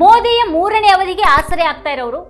ಮೋದಿಯ ಮೂರನೇ ಅವಧಿಗೆ ಆಸರೆ ಆಗ್ತಾ ಇರೋರು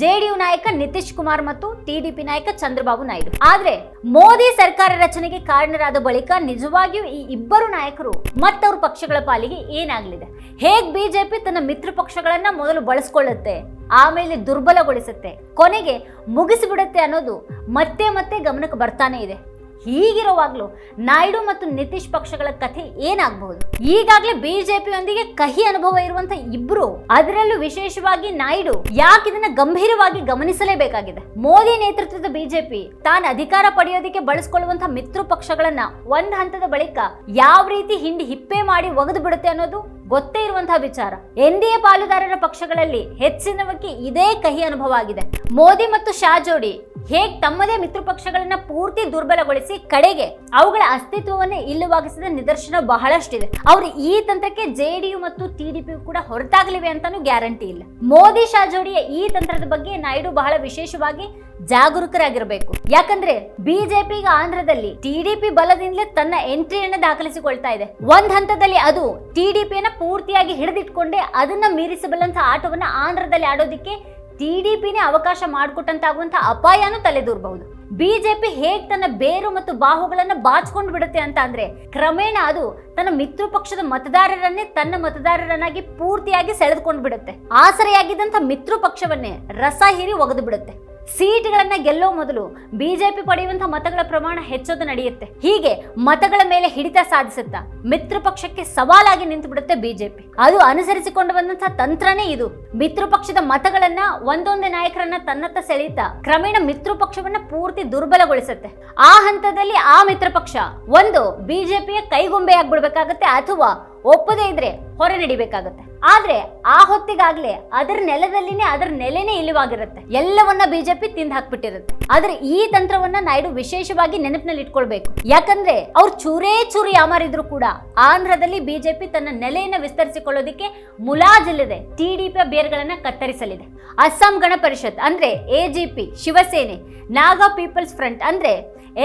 ಜೆಡಿಯು ನಾಯಕ ನಿತೀಶ್ ಕುಮಾರ್ ಮತ್ತು ಟಿಡಿಪಿ ನಾಯಕ ಚಂದ್ರಬಾಬು ನಾಯ್ಡು. ಆದ್ರೆ ಮೋದಿ ಸರ್ಕಾರ ರಚನೆಗೆ ಕಾರಣರಾದ ಬಳಿಕ ನಿಜವಾಗಿಯೂ ಈ ಇಬ್ಬರು ನಾಯಕರು ಮತ್ತವ್ರ ಪಕ್ಷಗಳ ಪಾಲಿಗೆ ಏನಾಗಲಿದೆ? ಹೇಗ್ ಬಿಜೆಪಿ ತನ್ನ ಮಿತ್ರ ಪಕ್ಷಗಳನ್ನ ಮೊದಲು ಬಳಸ್ಕೊಳ್ಳುತ್ತೆ, ಆಮೇಲೆ ದುರ್ಬಲಗೊಳಿಸುತ್ತೆ, ಕೊನೆಗೆ ಮುಗಿಸಿಬಿಡುತ್ತೆ ಅನ್ನೋದು ಮತ್ತೆ ಮತ್ತೆ ಗಮನಕ್ಕೆ ಬರ್ತಾನೆ ಇದೆ. ಹೀಗಿರುವಾಗಲೂ ನಾಯ್ಡು ಮತ್ತು ನಿತೀಶ್ ಪಕ್ಷಗಳ ಕಥೆ ಏನಾಗಬಹುದು? ಈಗಾಗಲೇ ಬಿಜೆಪಿಯೊಂದಿಗೆ ಕಹಿ ಅನುಭವ ಇರುವಂತ ಇಬ್ರು, ಅದರಲ್ಲೂ ವಿಶೇಷವಾಗಿ ನಾಯ್ಡು ಯಾಕೆ ಇದನ್ನ ಗಂಭೀರವಾಗಿ ಗಮನಿಸಲೇಬೇಕಾಗಿದೆ? ಮೋದಿ ನೇತೃತ್ವದ ಬಿಜೆಪಿ ತಾನು ಅಧಿಕಾರ ಪಡೆಯೋದಕ್ಕೆ ಬಳಸಿಕೊಳ್ಳುವಂತಹ ಮಿತ್ರ ಪಕ್ಷಗಳನ್ನ ಒಂದ್ ಹಂತದ ಬಳಿಕ ಯಾವ ರೀತಿ ಹಿಂಡಿ ಹಿಪ್ಪೆ ಮಾಡಿ ಒಗೆದು ಬಿಡುತ್ತೆ ಅನ್ನೋದು ಗೊತ್ತೇ ಇರುವಂತಹ ವಿಚಾರ. ಎನ್ ಡಿ ಎ ಪಾಲುದಾರರ ಪಕ್ಷಗಳಲ್ಲಿ ಹೆಚ್ಚಿನವಕ್ಕೆ ಇದೇ ಕಹಿ ಅನುಭವ ಆಗಿದೆ. ಮೋದಿ ಮತ್ತು ಶಾ ಜೋಡಿ ಹೇಗ್ ತಮ್ಮದೇ ಮಿತ್ರ ಪಕ್ಷಗಳನ್ನ ಪೂರ್ತಿ ದುರ್ಬಲಗೊಳಿಸಿ ಕಡೆಗೆ ಅವುಗಳ ಅಸ್ತಿತ್ವವನ್ನೇ ಇಲ್ಲವಾಗಿಸಿದ ನಿದರ್ಶನ ಬಹಳಷ್ಟಿದೆ. ಅವರು ಈ ತಂತ್ರಕ್ಕೆ ಜೆಡಿಯು ಮತ್ತು ಟಿಡಿಪಿ ಕೂಡ ಹೊರತಾಗಲಿವೆ ಅಂತಾನೂ ಗ್ಯಾರಂಟಿ ಇಲ್ಲ. ಮೋದಿ ಶಾ ಜೋಡಿಯ ಈ ತಂತ್ರದ ಬಗ್ಗೆ ನಾಯ್ಡು ಬಹಳ ವಿಶೇಷವಾಗಿ ಜಾಗರೂಕರಾಗಿರಬೇಕು. ಯಾಕಂದ್ರೆ ಬಿಜೆಪಿ ಆಂಧ್ರದಲ್ಲಿ ಟಿಡಿಪಿ ಬಲದಿಂದಲೇ ತನ್ನ ಎಂಟ್ರಿಯನ್ನು ದಾಖಲಿಸಿಕೊಳ್ತಾ ಇದೆ. ಒಂದ್ ಹಂತದಲ್ಲಿ ಅದು ಟಿಡಿಪಿಯನ್ನ ಪೂರ್ತಿಯಾಗಿ ಹಿಡಿದಿಟ್ಕೊಂಡೆ ಅದನ್ನ ಮೀರಿಸಬಲ್ಲಂತ ಆಟವನ್ನ ಆಂಧ್ರದಲ್ಲಿ ಆಡೋದಿಕ್ಕೆ ಟಿಡಿಪಿನೇ ಅವಕಾಶ ಮಾಡಿಕೊಟ್ಟಂತಾಗುವಂಥ ಅಪಾಯನೂ ತಲೆದೂರಬಹುದು. ಬಿಜೆಪಿ ಹೇಗೆ ತನ್ನ ಬೇರು ಮತ್ತು ಬಾಹುಗಳನ್ನು ಬಾಚ್ಕೊಂಡು ಬಿಡುತ್ತೆ ಅಂತ ಅಂದ್ರೆ ಕ್ರಮೇಣ ಅದು ತನ್ನ ಮಿತ್ರ ಪಕ್ಷದ ಮತದಾರರನ್ನೇ ತನ್ನ ಮತದಾರರನ್ನಾಗಿ ಪೂರ್ತಿಯಾಗಿ ಸೆಳೆದುಕೊಂಡು ಬಿಡುತ್ತೆ. ಆಸರೆಯಾಗಿದ್ದಂಥ ಮಿತ್ರ ಪಕ್ಷವನ್ನೇ ರಸ ಹೀರಿ ಒಗೆದು ಬಿಡುತ್ತೆ. ಸೀಟ್ಗಳನ್ನ ಗೆಲ್ಲೋ ಮೊದಲು ಬಿಜೆಪಿ ಪಡೆಯುವಂತಹ ಮತಗಳ ಪ್ರಮಾಣ ಹೆಚ್ಚೋದು ನಡೆಯುತ್ತೆ. ಹೀಗೆ ಮತಗಳ ಮೇಲೆ ಹಿಡಿತ ಸಾಧಿಸುತ್ತಾ ಮಿತ್ರ ಪಕ್ಷಕ್ಕೆ ಸವಾಲಾಗಿ ನಿಂತು ಬಿಡುತ್ತೆ ಬಿಜೆಪಿ ಅದು ಅನುಸರಿಸಿಕೊಂಡು ಬಂದಂತಹ ತಂತ್ರನೇ ಇದು. ಮಿತ್ರ ಪಕ್ಷದ ಮತಗಳನ್ನ ಒಂದೊಂದೇ ನಾಯಕರನ್ನ ತನ್ನತ್ತ ಸೆಳೆಯುತ್ತಾ ಕ್ರಮೇಣ ಮಿತ್ರ ಪಕ್ಷವನ್ನ ಪೂರ್ತಿ ದುರ್ಬಲಗೊಳಿಸುತ್ತೆ. ಆ ಹಂತದಲ್ಲಿ ಆ ಮಿತ್ರ ಪಕ್ಷ ಒಂದು ಬಿಜೆಪಿಯ ಕೈಗೊಂಬೆ ಆಗ್ಬಿಡ್ಬೇಕಾಗತ್ತೆ ಅಥವಾ ಒಪ್ಪದೇ ಇದ್ರೆ ಹೊರ ನಡಿಬೇಕಾಗತ್ತೆ. ಆದ್ರೆ ಆ ಹೊತ್ತಿಗಾಗ್ಲೇ ಅದರ ನೆಲದಲ್ಲಿನೇ ಅದರ ನೆಲೆನೇ ಇಲ್ಲವಾಗಿರುತ್ತೆ. ಎಲ್ಲವನ್ನ ಬಿಜೆಪಿ ತಿಂದು ಹಾಕ್ಬಿಟ್ಟಿರುತ್ತೆ. ಆದ್ರೆ ಈ ತಂತ್ರವನ್ನ ನಾಯ್ಡು ವಿಶೇಷವಾಗಿ ನೆನಪಿನಲ್ಲಿ ಇಟ್ಕೊಳ್ಬೇಕು. ಯಾಕಂದ್ರೆ ಅವ್ರು ಚೂರೇ ಚೂರು ಯಾಮಾರಿದ್ರು ಕೂಡ ಆಂಧ್ರದಲ್ಲಿ ಬಿಜೆಪಿ ತನ್ನ ನೆಲೆಯನ್ನ ವಿಸ್ತರಿಸಿಕೊಳ್ಳೋದಿಕ್ಕೆ ಮುಲಾಜಿಲ್ಲದೆ ಟಿಡಿಪಿಯ ಬೇರ್ಗಳನ್ನ ಕತ್ತರಿಸಲಿದೆ. ಅಸ್ಸಾಂ ಗಣ ಪರಿಷತ್ ಅಂದ್ರೆ AGP Shiv Sena, Naga people's front ಅಂದ್ರೆ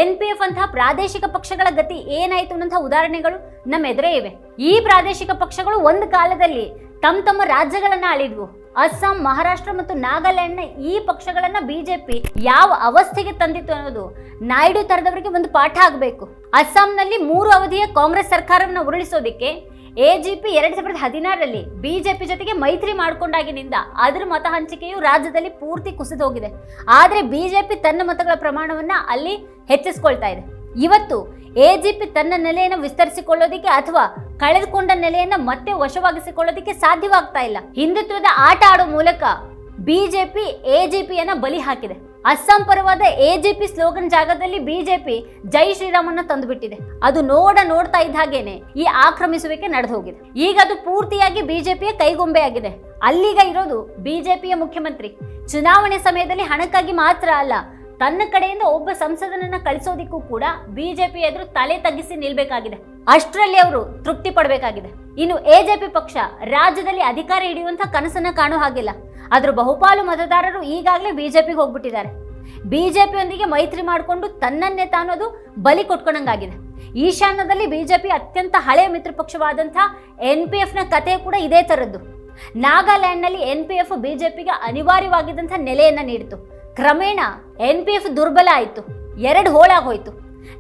ಎನ್ ಪಿ ಎಫ್ ಅಂತಹ ಪ್ರಾದೇಶಿಕ ಪಕ್ಷಗಳ ಗತಿ ಏನಾಯ್ತು ಅನ್ನೋಂಥ ಉದಾಹರಣೆಗಳು ನಮ್ಮ ಎದುರೇ ಇವೆ. ಈ ಪ್ರಾದೇಶಿಕ ಪಕ್ಷಗಳು ಒಂದು ಕಾಲದಲ್ಲಿ ತಮ್ಮ ತಮ್ಮ ರಾಜ್ಯಗಳನ್ನ ಆಳಿದ್ವು. ಅಸ್ಸಾಂ, ಮಹಾರಾಷ್ಟ್ರ ಮತ್ತು ನಾಗಾಲ್ಯಾಂಡ್ನ ಈ ಪಕ್ಷಗಳನ್ನ ಬಿಜೆಪಿ ಯಾವ ಅವಸ್ಥೆಗೆ ತಂದಿತ್ತು ಅನ್ನೋದು ನಾಯ್ಡು ತರದವರಿಗೆ ಒಂದು ಪಾಠ ಆಗಬೇಕು. ಅಸ್ಸಾಂನಲ್ಲಿ ಮೂರು ಅವಧಿಯ ಕಾಂಗ್ರೆಸ್ ಸರ್ಕಾರವನ್ನು ಉರುಳಿಸೋದಿಕ್ಕೆ ಎಜಿಪಿ ಎರಡ್ ಸಾವಿರದ ಹದಿನಾರರಲ್ಲಿ ಬಿಜೆಪಿ ಜೊತೆಗೆ ಮೈತ್ರಿ ಮಾಡಿಕೊಂಡಾಗಿನಿಂದ ಅದರ ಮತ ಹಂಚಿಕೆಯು ರಾಜ್ಯದಲ್ಲಿ ಪೂರ್ತಿ ಕುಸಿದು ಹೋಗಿದೆ. ಆದರೆ ಬಿಜೆಪಿ ತನ್ನ ಮತಗಳ ಪ್ರಮಾಣವನ್ನ ಅಲ್ಲಿ ಹೆಚ್ಚಿಸ್ಕೊಳ್ತಾ ಇದೆ. ಇವತ್ತು ಎಜಿಪಿ ತನ್ನ ನೆಲೆಯನ್ನು ವಿಸ್ತರಿಸಿಕೊಳ್ಳೋದಿಕ್ಕೆ ಅಥವಾ ಕಳೆದುಕೊಂಡ ನೆಲೆಯನ್ನು ಮತ್ತೆ ವಶವಾಗಿಸಿಕೊಳ್ಳೋದಿಕ್ಕೆ ಸಾಧ್ಯವಾಗ್ತಾ ಇಲ್ಲ. ಹಿಂದುತ್ವದ ಆಟ ಆಡೋ ಮೂಲಕ ಬಿಜೆಪಿ ಎಜಿಪಿಯನ್ನ ಬಲಿ ಹಾಕಿದೆ. ಅಸ್ಸಾಂ ಪರವಾದ ಎಜಿಪಿ ಸ್ಲೋಗನ್ ಜಾಗದಲ್ಲಿ ಬಿಜೆಪಿ ಜೈ ಶ್ರೀರಾಮನ್ನ ತಂದುಬಿಟ್ಟಿದೆ. ಅದು ನೋಡ ನೋಡ್ತಾ ಇದ್ದ ಹಾಗೇನೆ ಈ ಆಕ್ರಮಿಸುವಿಕೆ ನಡೆದು ಹೋಗಿದೆ. ಈಗ ಅದು ಪೂರ್ತಿಯಾಗಿ ಬಿಜೆಪಿಯ ಕೈಗೊಂಬೆ ಆಗಿದೆ ಅಲ್ಲಿಗ ಇರೋದು ಬಿಜೆಪಿಯ ಮುಖ್ಯಮಂತ್ರಿ. ಚುನಾವಣೆ ಸಮಯದಲ್ಲಿ ಹಣಕ್ಕಾಗಿ ಮಾತ್ರ ಅಲ್ಲ, ತನ್ನ ಕಡೆಯಿಂದ ಒಬ್ಬ ಸಂಸದನನ್ನ ಕಳಿಸೋದಿಕ್ಕೂ ಕೂಡ ಬಿಜೆಪಿ ಎದುರು ತಲೆ ತಗ್ಗಿಸಿ ನಿಲ್ಬೇಕಾಗಿದೆ. ಅಷ್ಟರಲ್ಲಿ ಅವರು ತೃಪ್ತಿ ಪಡಬೇಕಾಗಿದೆ. ಇನ್ನು ಎಜೆಪಿ ಪಕ್ಷ ರಾಜ್ಯದಲ್ಲಿ ಅಧಿಕಾರ ಹಿಡಿಯುವಂತ ಕನಸನ್ನ ಕಾಣೋ ಹಾಗಿಲ್ಲ. ಅದ್ರ ಬಹುಪಾಲು ಮತದಾರರು ಈಗಾಗಲೇ ಬಿಜೆಪಿಗೆ ಹೋಗ್ಬಿಟ್ಟಿದ್ದಾರೆ. ಬಿಜೆಪಿಯೊಂದಿಗೆ ಮೈತ್ರಿ ಮಾಡಿಕೊಂಡು ತನ್ನನ್ನೇ ತಾನೋದು ಬಲಿ ಕೊಟ್ಕೊಂಡಂಗಾಗಿದೆ. ಈಶಾನ್ಯದಲ್ಲಿ ಬಿಜೆಪಿ ಅತ್ಯಂತ ಹಳೆಯ ಮಿತ್ರ ಪಕ್ಷವಾದಂಥ ಎನ್ ಪಿ ಎಫ್ನ ಕಥೆ ಕೂಡ ಇದೇ ಥರದ್ದು. ನಾಗಾಲ್ಯಾಂಡ್ನಲ್ಲಿ ಎನ್ ಪಿ ಎಫ್ ಬಿಜೆಪಿಗೆ ಅನಿವಾರ್ಯವಾಗಿದ್ದಂಥ ನೆಲೆಯನ್ನು ನೀಡಿತು. ಕ್ರಮೇಣ ಎನ್ ಪಿ ಎಫ್ ದುರ್ಬಲ ಆಯಿತು. ಎರಡು ಹೋಳಾಗೋಯ್ತು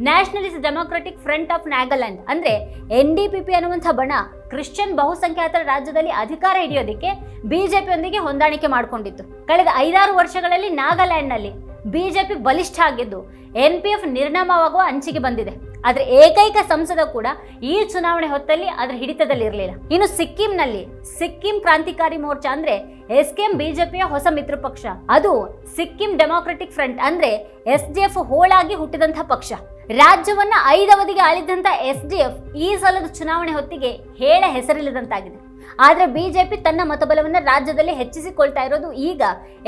nationalist democratic front of Nagaland ಅಂದರೆ ಎನ್ ಡಿ ಪಿ ಪಿ ಅನ್ನುವಂಥ ಬಣ ಕ್ರಿಶ್ಚಿಯನ್ ಬಹುಸಂಖ್ಯಾತರ ರಾಜ್ಯದಲ್ಲಿ ಅಧಿಕಾರ ಹಿಡಿಯೋದಕ್ಕೆ ಬಿಜೆಪಿಯೊಂದಿಗೆ ಹೊಂದಾಣಿಕೆ ಮಾಡಿಕೊಂಡಿತ್ತು. ಕಳೆದ ಐದಾರು ವರ್ಷಗಳಲ್ಲಿ ನಾಗಾಲ್ಯಾಂಡ್ನಲ್ಲಿ ಬಿಜೆಪಿ ಬಲಿಷ್ಠ ಆಗಿದ್ದು ಎನ್ ಪಿ ಎಫ್ ನಿರ್ನಾಮವಾಗುವ ಅಂಚಿಗೆ ಬಂದಿದೆ. ಆದರೆ ಏಕೈಕ ಸಂಸದ ಕೂಡ ಈ ಚುನಾವಣೆ ಹೊತ್ತಲ್ಲಿ ಅದರ ಹಿಡಿತದಲ್ಲಿರಲಿಲ್ಲ. ಇನ್ನು ಸಿಕ್ಕಿಂನಲ್ಲಿ ಸಿಕ್ಕಿಂ ಕ್ರಾಂತಿಕಾರಿ ಮೋರ್ಚಾ ಅಂದ್ರೆ ಎಸ್ ಕೆ ಎಂ ಬಿಜೆಪಿಯ ಹೊಸ ಮಿತ್ರ ಪಕ್ಷ. ಅದು ಸಿಕ್ಕಿಂ ಡೆಮೊಕ್ರೆಟಿಕ್ ಫ್ರಂಟ್ ಅಂದ್ರೆ ಎಸ್ ಡಿ ಎಫ್ ಹೋಳಾಗಿ ಹುಟ್ಟಿದಂತಹ ಪಕ್ಷ. ರಾಜ್ಯವನ್ನ ಐದವಧಿಗೆ ಆಳಿದಂತ ಎಸ್ ಡಿ ಎಫ್ ಈ ಸಲದ ಚುನಾವಣೆ ಹೊತ್ತಿಗೆ ಹೇಳ ಹೆಸರಿಲ್ಲದಂತಾಗಿದೆ. ಆದರೆ ಬಿಜೆಪಿ ತನ್ನ ಮತಬಲವನ್ನ ರಾಜ್ಯದಲ್ಲಿ ಹೆಚ್ಚಿಸಿಕೊಳ್ತಾ ಇರೋದು ಈಗ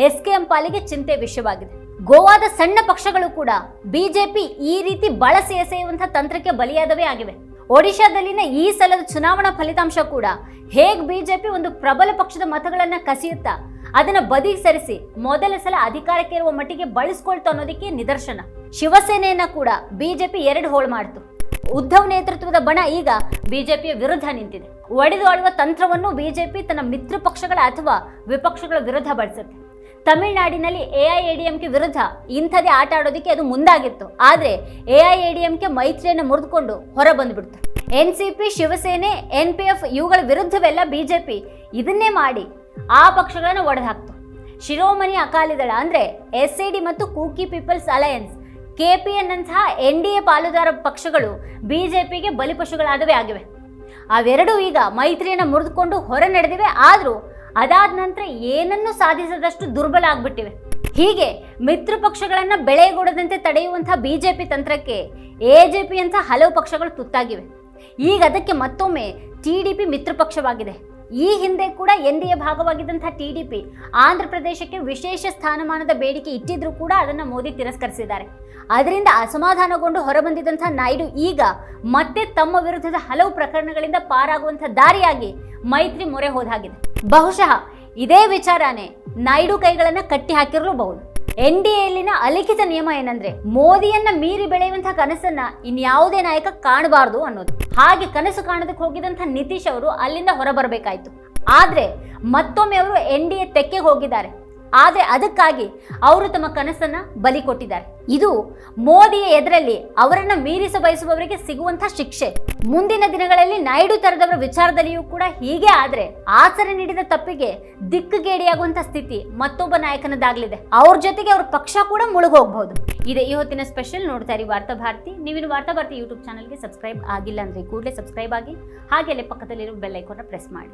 ಎಸ್ ಕೆ ಎಂ ಪಾಲಿಗೆ ಚಿಂತೆ ವಿಷಯವಾಗಿದೆ. ಗೋವಾದ ಸಣ್ಣ ಪಕ್ಷಗಳು ಕೂಡ ಬಿಜೆಪಿ ಈ ರೀತಿ ಬಳಸಿ ಎಸೆಯುವಂತಹ ತಂತ್ರಕ್ಕೆ ಬಲಿಯಾದವೇ ಆಗಿವೆ. ಒಡಿಶಾದಲ್ಲಿನ ಈ ಸಲದ ಚುನಾವಣಾ ಫಲಿತಾಂಶ ಕೂಡ ಹೇಗೆ ಬಿಜೆಪಿ ಒಂದು ಪ್ರಬಲ ಪಕ್ಷದ ಮತಗಳನ್ನ ಕಸಿಯುತ್ತಾ, ಅದನ್ನ ಬದಿಗೆ ಸರಿಸಿ ಮೊದಲ ಸಲ ಅಧಿಕಾರಕ್ಕೆ ಇರುವ ಮಟ್ಟಿಗೆ ಬಳಸ್ಕೊಳ್ತಾ ಅನ್ನೋದಕ್ಕೆ ನಿದರ್ಶನ. ಶಿವಸೇನೆಯನ್ನ ಕೂಡ ಬಿಜೆಪಿ ಎರಡು ಹೋಳು ಮಾಡ್ತು. ಉದ್ಧವ್ ನೇತೃತ್ವದ ಬಣ ಈಗ ಬಿಜೆಪಿಯ ವಿರುದ್ಧ ನಿಂತಿದೆ. ಒಡೆದು ಆಳುವ ತಂತ್ರವನ್ನು ಬಿಜೆಪಿ ತನ್ನ ಮಿತ್ರ ಪಕ್ಷಗಳ ಅಥವಾ ವಿಪಕ್ಷಗಳ ವಿರುದ್ಧ ಬಳಸುತ್ತೆ. ತಮಿಳುನಾಡಿನಲ್ಲಿ ಎಐಎಡಿಎಂಕೆ ವಿರುದ್ಧ ಇಂಥದೇ ಆಟ ಆಡೋದಕ್ಕೆ ಅದು ಮುಂದಾಗಿತ್ತು. ಆದರೆ ಎಐಎಡಿಎಂಕೆ ಮೈತ್ರಿಯನ್ನು ಮುರಿದುಕೊಂಡು ಹೊರ ಬಂದ್ಬಿಡ್ತು. N C P Shiv Sena N P F ಇವುಗಳ ವಿರುದ್ಧವೆಲ್ಲ ಬಿಜೆಪಿ ಇದನ್ನೇ ಮಾಡಿ ಆ ಪಕ್ಷಗಳನ್ನು ಒಡೆದು ಶಿರೋಮಣಿ ಅಕಾಲಿದಳ ಅಂದ್ರೆ ಎಸ್ ಡಿ ಮತ್ತು ಕೂಕಿ ಪೀಪಲ್ಸ್ ಅಲಯನ್ಸ್. ಕೆಪಿಎನ್ ಅಂತಹ ಎನ್ ಡಿ ಎ ಪಾಲುದಾರ ಪಕ್ಷಗಳು ಬಿಜೆಪಿಗೆ ಬಲಿಪಶುಗಳಾದವೇ ಆಗಿವೆ. ಅವೆರಡೂ ಈಗ ಮೈತ್ರಿಯನ್ನು ಮುರಿದುಕೊಂಡು ಹೊರ ನಡೆದಿವೆ. ಆದರೂ ಅದಾದ ನಂತರ ಏನನ್ನು ಸಾಧಿಸದಷ್ಟು ದುರ್ಬಲ ಆಗ್ಬಿಟ್ಟಿವೆ. ಹೀಗೆ ಮಿತ್ರ ಪಕ್ಷಗಳನ್ನು ಬೆಳೆಗೊಡದಂತೆ ತಡೆಯುವಂತಹ ಬಿಜೆಪಿ ತಂತ್ರಕ್ಕೆ ಎ ಜೆ ಅಂತ ಹಲವು ಪಕ್ಷಗಳು ತುತ್ತಾಗಿವೆ. ಈಗ ಅದಕ್ಕೆ ಮತ್ತೊಮ್ಮೆ ಟಿ ಡಿ ಪಿ ಮಿತ್ರ ಪಕ್ಷವಾಗಿದೆ. ಈ ಹಿಂದೆ ಕೂಡ ಎನ್ ಡಿ ಎ ಭಾಗವಾಗಿದ್ದಂತಹ ಟಿ ಡಿ ಪಿ ಆಂಧ್ರ ಪ್ರದೇಶಕ್ಕೆ ವಿಶೇಷ ಸ್ಥಾನಮಾನದ ಬೇಡಿಕೆ ಇಟ್ಟಿದ್ರೂ ಕೂಡ ಅದನ್ನು ಮೋದಿ ತಿರಸ್ಕರಿಸಿದ್ದಾರೆ. ಅದರಿಂದ ಅಸಮಾಧಾನಗೊಂಡು ಹೊರಬಂದಿದ್ದಂತಹ ನಾಯ್ಡು ಈಗ ಮತ್ತೆ ತಮ್ಮ ವಿರುದ್ಧದ ಹಲವು ಪ್ರಕರಣಗಳಿಂದ ಪಾರಾಗುವಂತಹ ದಾರಿಯಾಗಿ ಮೈತ್ರಿ ಮೊರೆ ಹೋದಾಗಿದೆ. ಬಹುಶಃ ಇದೇ ವಿಚಾರನೇ ನಾಯ್ಡು ಕೈಗಳನ್ನು ಕಟ್ಟಿ ಹಾಕಿರಲೂಬಹುದು. ಎನ್ ಡಿ ಎಲ್ಲಿನ ಅಲಿಖಿತ ನಿಯಮ ಏನಂದ್ರೆ, ಮೋದಿಯನ್ನ ಮೀರಿ ಬೆಳೆಯುವಂತಹ ಕನಸನ್ನ ಇನ್ಯಾವುದೇ ನಾಯಕ ಕಾಣಬಾರದು ಅನ್ನೋದು. ಹಾಗೆ ಕನಸು ಕಾಣೋದಕ್ಕೆ ಹೋಗಿದಂತಹ ನಿತೀಶ್ ಅವರು ಅಲ್ಲಿಂದ ಹೊರಬರಬೇಕಾಯ್ತು. ಆದ್ರೆ ಮತ್ತೊಮ್ಮೆ ಅವರು ಎನ್ ಡಿ ಎ ತೆಕ್ಕೆಗೆ ಹೋಗಿದ್ದಾರೆ. ಆದರೆ ಅದಕ್ಕಾಗಿ ಅವರು ತಮ್ಮ ಕನಸನ್ನ ಬಲಿ ಕೊಟ್ಟಿದ್ದಾರೆ. ಇದು ಮೋದಿಯ ಎದುರಲ್ಲಿ ಅವರನ್ನ ಮೀರಿಸ ಬಯಸುವವರಿಗೆ ಸಿಗುವಂತಹ ಶಿಕ್ಷೆ. ಮುಂದಿನ ದಿನಗಳಲ್ಲಿ ನಾಯ್ಡು ತರದವರ ವಿಚಾರದಲ್ಲಿಯೂ ಕೂಡ ಹೀಗೆ ಆದರೆ ಆಸರೆ ನೀಡಿದ ತಪ್ಪಿಗೆ ದಿಕ್ಕುಗೇಡಿಯಾಗುವಂತಹ ಸ್ಥಿತಿ ಮತ್ತೊಬ್ಬ ನಾಯಕನದಾಗಲಿದೆ. ಅವ್ರ ಜೊತೆಗೆ ಅವ್ರ ಪಕ್ಷ ಕೂಡ ಮುಳುಗೋಗ್ಬಹುದು ಇದೆ ಈ ಹೊತ್ತಿನ ಸ್ಪೆಷಲ್ ನೋಡ್ತಾ ಇರಿ ವಾರ್ತಾ ಭಾರತಿ. ನೀವಿನ್ನು ವಾರ್ತಾ ಭಾರತಿ ಯೂಟ್ಯೂಬ್ ಚಾನಲ್ಗೆ ಸಬ್ಸ್ಕ್ರೈಬ್ ಆಗಿಲ್ಲ ಅಂದ್ರೆ ಕೂಡಲೇ ಸಬ್ಸ್ಕ್ರೈಬ್ ಆಗಿ ಹಾಗೆ ಅಲ್ಲೇ ಪಕ್ಕದಲ್ಲಿರೋ ಬೆಲ್ ಐಕಾನ್ನ ಪ್ರೆಸ್ ಮಾಡಿ.